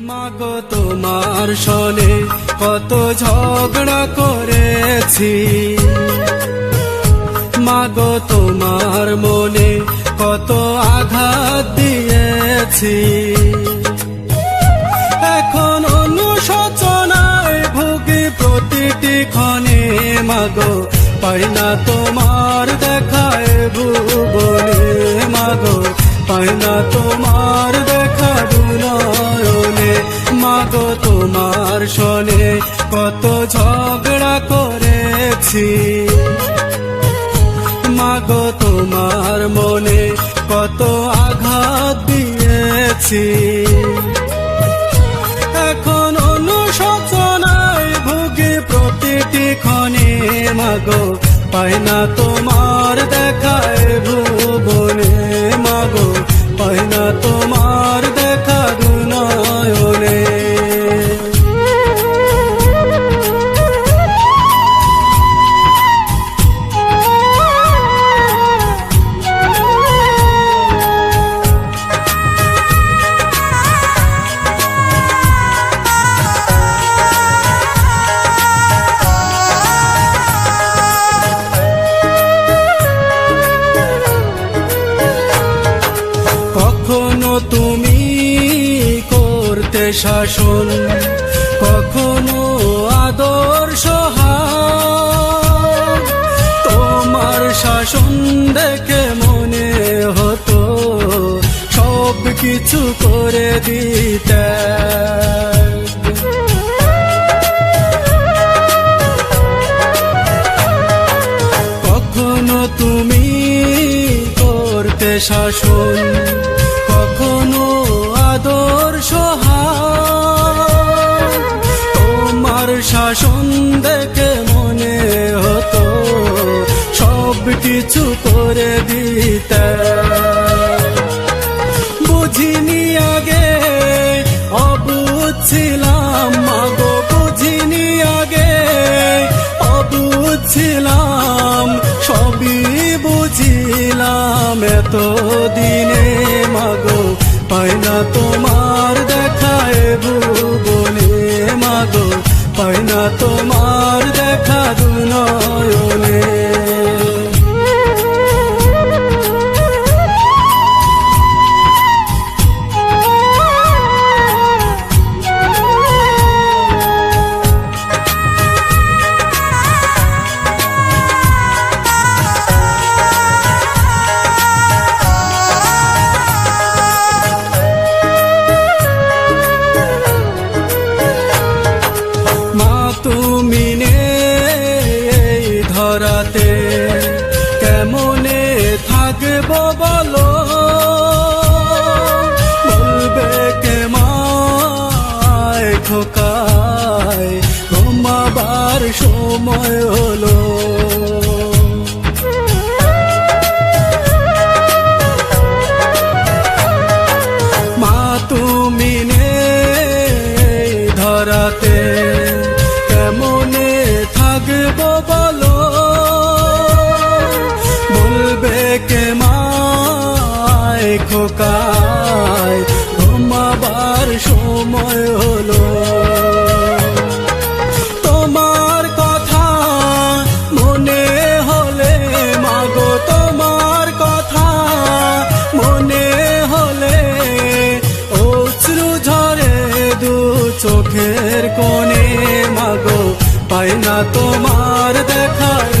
মাগো তোমার সনে কত ঝগড়া করেছি। মাগো তোমার মনে কত আঘাত দিয়েছি। এখন অনুশোচনায় ভুগি প্রতিটি ক্ষণে মাগো, পাই না তোমার দেখায় ভুবনে মাগো, পাই না তোমার মাগো তোমার শোনে, কত ঝগড়া করেছি। মাগো তোমার মনে কত আঘাত দিয়েছি। এখন অনুশোচনায় ভুগি প্রতিটি ক্ষণে মাগো পাই না তোমার তুমি করতে শাসন, কখনো আদর্শ তোমার শাসন দেখে মনে হতো, সব কিছু করে দিতে। কখনো তুমি করতে শাসন কিছু করে দিতে বুঝিনি আগে অবুঝছিলাম মাগো, বুঝিনি আগে অবুঝছিলাম সবই বুঝিলাম। এত দিনে মাগো, পাই না তোমার দেখায় ভুবনে মাগো, পাই না তোমার দেখা দুনয়নে। থাকব বলো। বলবে কে মায় খোকায়, ঘুমাবার সময় হলো। মা তুমি ধরাতে, কেমনে থাকব বলো? মাগো পাই না তোমার দেখায়